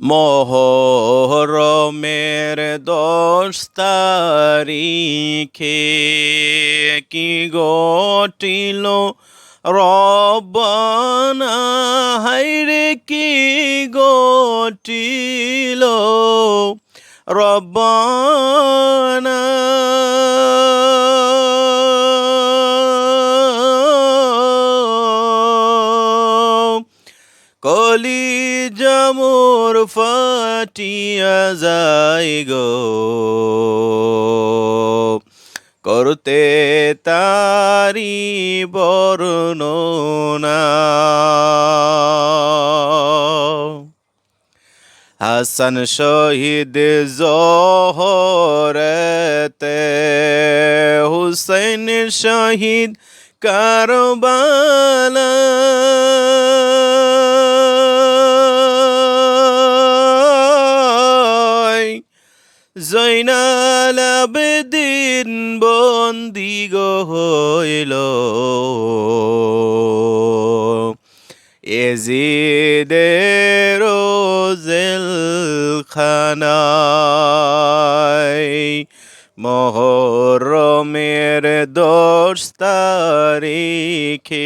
মহরমের দশ তারিখে কি গটিল রবানা হাইরে কি গটিল রবানা জামুর ফাটিয়া গো। করতে তারি বর্ণনা হাসান শহীদ জহরতে হুসেন শহীদ কারবালা। জৈনাল আবেদিন বন্দি গো হইল। এজিদের জেল খানায় মহরমের দশ তারিখে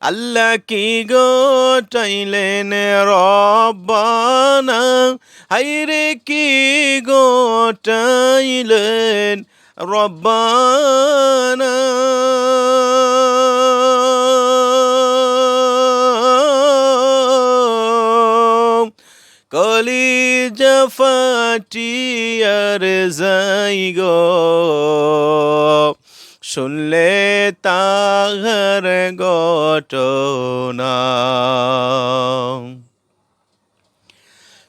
আল্লাহ কি গো টাইলেন রব্বানা হাইরে কি গো টাইলেন রব্বানা? কলি জফাটিয়ার যাই গো শুনলে তাহার ঘটনা।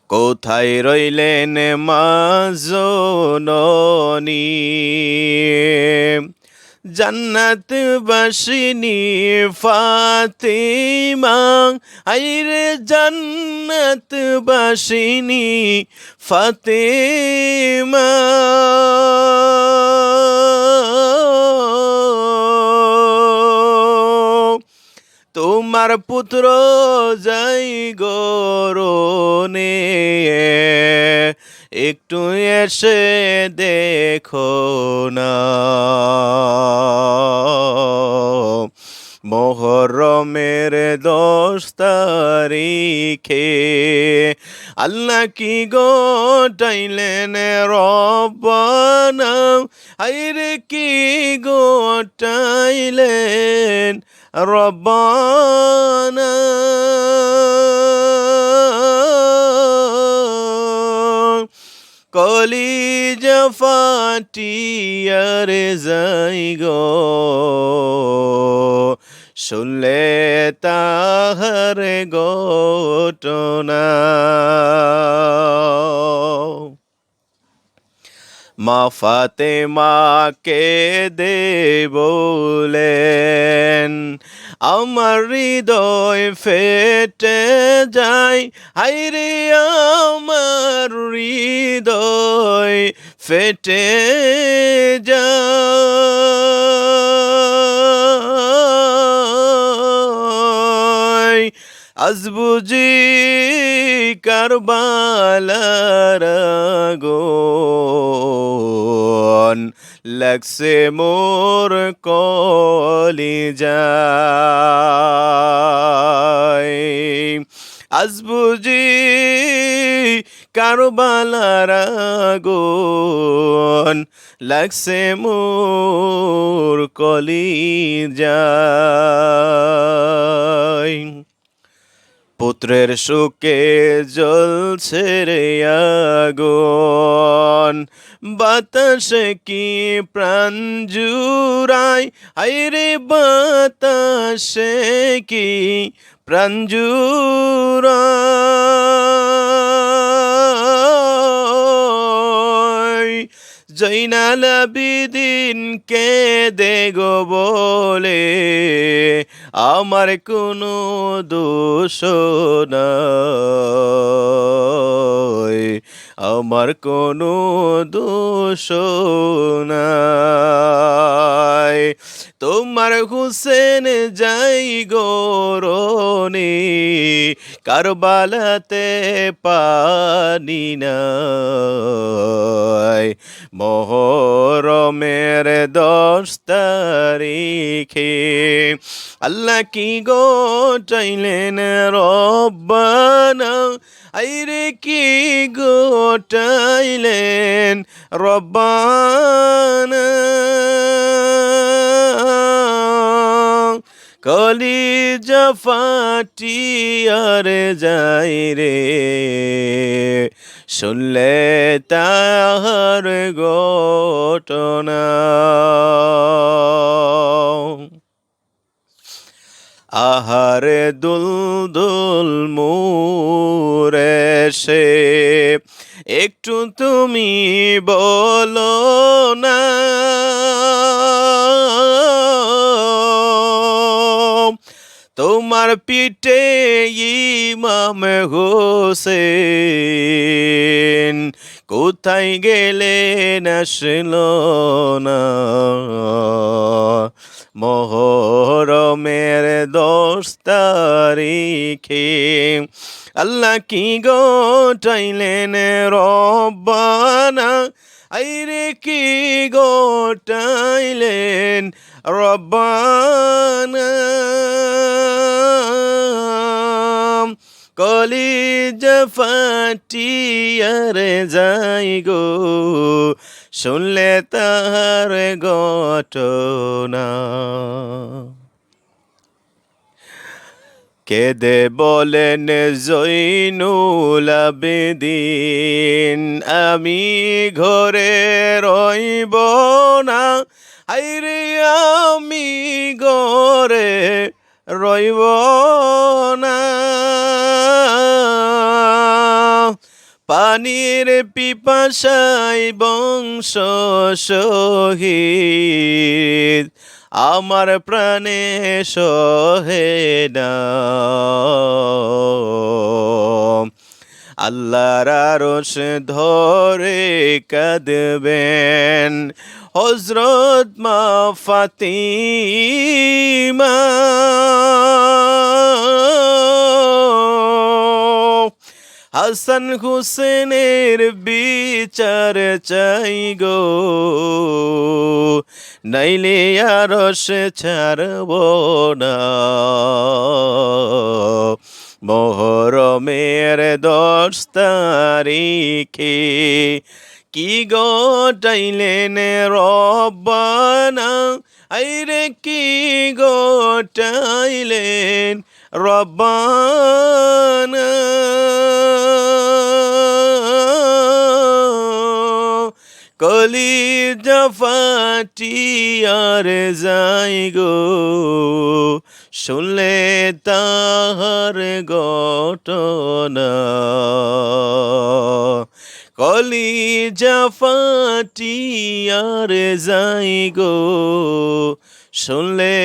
কোথায় রইলেন মাজননী? জান্নাত বাসিনী ফাতিমা আইরে জান্নাত বাসিনী ফাতিমা। তোমার পুত্র যাই গরনে একটু এসে দেখো না। মোহরমের দশ তারিখে আল্লাহ কি গোটাইলেন গোটাইলেন রব্বানা কলি জফাটিয়ার যাই গো শুনলে তাহার মা ফাতে মাকে দে বলেন আমার হৃদয় ফেটে যায় হাইরে আমার হৃদয় ফেটে যায়। আজ বুঝি কারবালার লাগছে মোর কলি যায় আজ বুঝি কারবালার আগুন লাগছে মোর কলি যায় পুত্রের সুখে জ্বলছে রে আগুন। বাতাসে কি প্রাণ জুড়াই আইরে বাতাসে কি প্রাণ জৈনাল আবিদিন কে দে গো বলে আমার কোনো দোষ নাই। আমার কোনো দোষ নাই। তোমার হুসেন যাই গরনে কারবালাতে পানি নাই। মোহরমের তারিখে আল্লাহ কি গো চাইলেন রব্বানা? আইরে কি গোটাইলেন রব্বানা? কলিজা ফাটিয়ার যাই রে, শুনলে তাহার ঘটনা। আহারে দুল দুল মুরে সে। একটু তুমি বলো না। তোমার পিঠে ইমাম হোসেন, কোথায় গেলে আসলো না? তারিখে আল্লাহ কি গোটাইলেন রব্বানা? আইরে কি গোটাইলেন রব্বানা? কলিজ ফাটিয়ার যাই গো, শুনলে তাহার ঘটনা। কেদে বলেন, জৈনুল আবেদিন, আমি ঘরে রইব না। আইরে আমি ঘরে রইব না। পানির পিপাসায় বংশ শহীদ আমার প্রাণে সহে আল্লাহর ধরে কাঁদবেন। হজরত মা ফাতিমা। হাসান হুসেনের বিচার চাই গো। নাইলে আর সে ছাড়ব না। মোহরমের দশ তারিখে কি গোটাইলেন রব্বানা? আইরে কি গোটাইলেন রব্বানা? কলি ফাটিয়ার যাই গো শুনলে তাহার ঘটনা। কলি ফাটিয়ার যাই গো শুনলে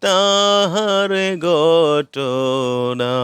তাহার ঘটনা।